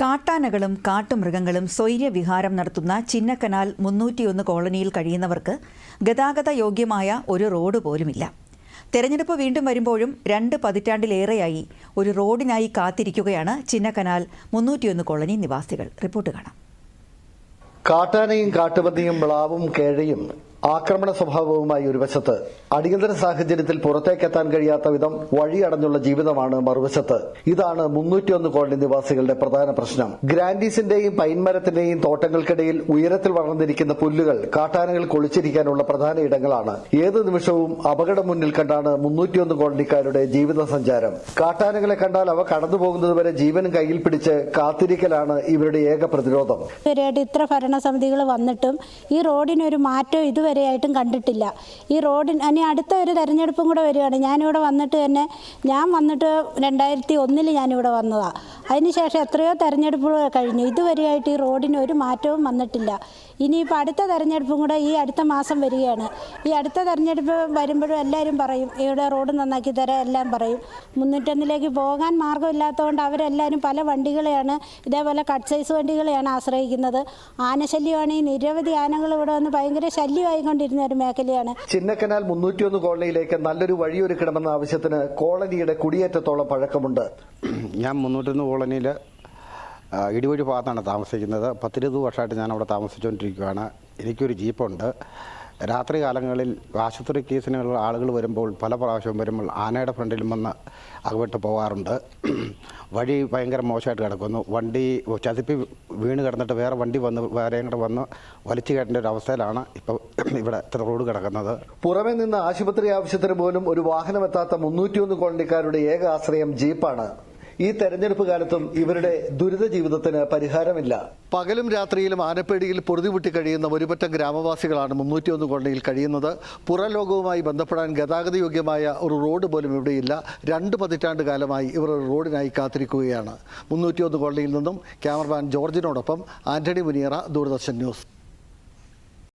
കാട്ടാനകളും കാട്ടുമൃഗങ്ങളും സ്വൈര്യവിഹാരം നടത്തുന്ന ചിന്നക്കനാൽ മുന്നൂറ്റിയൊന്ന് കോളനിയിൽ കഴിയുന്നവർക്ക് ഗതാഗത യോഗ്യമായ ഒരു റോഡ് പോലുമില്ല. തെരഞ്ഞെടുപ്പ് വീണ്ടും വരുമ്പോഴും രണ്ട് പതിറ്റാണ്ടിലേറെയായി ഒരു റോഡിനായി കാത്തിരിക്കുകയാണ് ചിന്നക്കനാൽ മുന്നൂറ്റിയൊന്ന് കോളനി നിവാസികൾ. റിപ്പോർട്ട് കാണാം. കാട്ടാനയും കാട്ടുപന്നിയും വിളാവും കേഴയും ആക്രമണ സ്വഭാവവുമായി ഒരു വശത്ത് അടിയന്തര സാഹചര്യത്തിൽ പുറത്തേക്കെത്താൻ കഴിയാത്ത വിധം വഴിയടഞ്ഞുള്ള ജീവിതമാണ് മറുവശത്ത്. ഇതാണ് മുന്നൂറ്റിയൊന്ന് കോളനി നിവാസികളുടെ പ്രധാന പ്രശ്നം. ഗ്രാൻഡീസിന്റെയും പൈൻമരത്തിന്റെയും തോട്ടങ്ങൾക്കിടയിൽ ഉയരത്തിൽ വളർന്നിരിക്കുന്ന പുല്ലുകൾ കാട്ടാനകൾ കൊളിച്ചിരിക്കാനുള്ള പ്രധാന ഇടങ്ങളാണ്. ഏത് നിമിഷവും അപകടം മുന്നിൽ കണ്ടാണ് മുന്നൂറ്റിയൊന്ന് കോളനിക്കാരുടെ ജീവിത സഞ്ചാരം കാട്ടാനകളെ കണ്ടാൽ അവ കടന്നുപോകുന്നതുവരെ ജീവനും കയ്യിൽ പിടിച്ച് കാത്തിരിക്കലാണ് ഇവരുടെ ഏക പ്രതിരോധം. ഇത്ര ഭരണസമിതികൾ വന്നിട്ടും ഈ റോഡിനൊരു മാറ്റം ഇതുവരെയായിട്ടും കണ്ടിട്ടില്ല. ഈ റോഡിന് ഇനി അടുത്ത ഒരു തെരഞ്ഞെടുപ്പും കൂടെ വരികയാണ്. ഞാനിവിടെ വന്നിട്ട് തന്നെ ഞാൻ വന്നിട്ട് രണ്ടായിരത്തി ഒന്നിൽ ഞാനിവിടെ വന്നതാണ് അതിനുശേഷം എത്രയോ തെരഞ്ഞെടുപ്പുകൾ കഴിഞ്ഞു. ഇതുവരെയായിട്ട് ഈ റോഡിന് ഒരു മാറ്റവും വന്നിട്ടില്ല. ഇനിയിപ്പോൾ അടുത്ത തെരഞ്ഞെടുപ്പും കൂടെ ഈ അടുത്ത മാസം വരികയാണ്. ഈ അടുത്ത തെരഞ്ഞെടുപ്പ് വരുമ്പോഴും എല്ലാവരും പറയും ഇവിടെ റോഡ് നന്നാക്കി തരാം എല്ലാം പറയും. മുന്നൂറ്റൊന്നിലേക്ക് പോകാൻ മാർഗമില്ലാത്തതുകൊണ്ട് അവരെല്ലാവരും പല വണ്ടികളെയാണ് ഇതേപോലെ കട്ട് സൈസ് വണ്ടികളെയാണ് ആശ്രയിക്കുന്നത്. ആനശല്യമാണ് ഈ നിരവധി ആനകൾ ഇവിടെ വന്ന് ഭയങ്കര ശല്യമായിക്കൊണ്ടിരുന്ന ഒരു മേഖലയാണ്. ചിന്നക്കനാൽ മുന്നൂറ്റിയൊന്ന് കോളനിയിലേക്ക് നല്ലൊരു വഴിയൊരുക്കണമെന്ന ആവശ്യത്തിന് കോളനിയുടെ കുടിയേറ്റത്തോളം പഴക്കമുണ്ട്. ഞാൻ മുന്നൂറ്റൊന്ന് കോളനിയിൽ ഇടിവഴി ഭാഗത്താണ് താമസിക്കുന്നത്. പത്തിരുപത് വർഷമായിട്ട് ഞാൻ അവിടെ താമസിച്ചുകൊണ്ടിരിക്കുകയാണ്. എനിക്കൊരു ജീപ്പുണ്ട്. രാത്രി കാലങ്ങളിൽ ആശുപത്രി കേസിനുള്ള ആളുകൾ വരുമ്പോൾ പല പ്രാവശ്യം വരുമ്പോൾ ആനയുടെ ഫ്രണ്ടിലും വന്ന് അകപ്പെട്ട് പോകാറുണ്ട് വഴി ഭയങ്കര മോശമായിട്ട് കിടക്കുന്നു. വണ്ടി ചതിപ്പി വീണ് കിടന്നിട്ട് വേറെ വണ്ടി വന്ന് വേറെയും കൂടെ വന്ന് വലിച്ചു കയറ്റേണ്ട ഒരു അവസ്ഥയിലാണ് ഇപ്പോൾ ഇവിടെ റോഡ് കിടക്കുന്നത്. പുറമെ നിന്ന് ആശുപത്രി ആവശ്യത്തിന് പോലും ഒരു വാഹനമെത്താത്ത മുന്നൂറ്റിയൊന്ന് കോളനിക്കാരുടെ ഏക ആശ്രയം ജീപ്പാണ്. ഈ തെരഞ്ഞെടുപ്പ് കാലത്തും ഇവരുടെ ദുരിത ജീവിതത്തിന് പരിഹാരമില്ല. പകലും രാത്രിയിലും ആനപ്പേടിയിൽ പൊറുതിമുട്ടി കഴിയുന്ന ഒരുപറ്റം ഗ്രാമവാസികളാണ് മുന്നൂറ്റിയൊന്ന് കോളനിയിൽ കഴിയുന്നത്. പുറലോകവുമായി ബന്ധപ്പെടാൻ ഗതാഗത യോഗ്യമായ ഒരു റോഡ് പോലും ഇവിടെയില്ല. രണ്ട് പതിറ്റാണ്ട് കാലമായി ഇവർ റോഡിനായി കാത്തിരിക്കുകയാണ്. മുന്നൂറ്റിയൊന്ന് കോളനിയിൽ നിന്നും ക്യാമറമാൻ ജോർജിനോടൊപ്പം ആന്റണി മുനിയറ ദൂരദർശൻ ന്യൂസ്.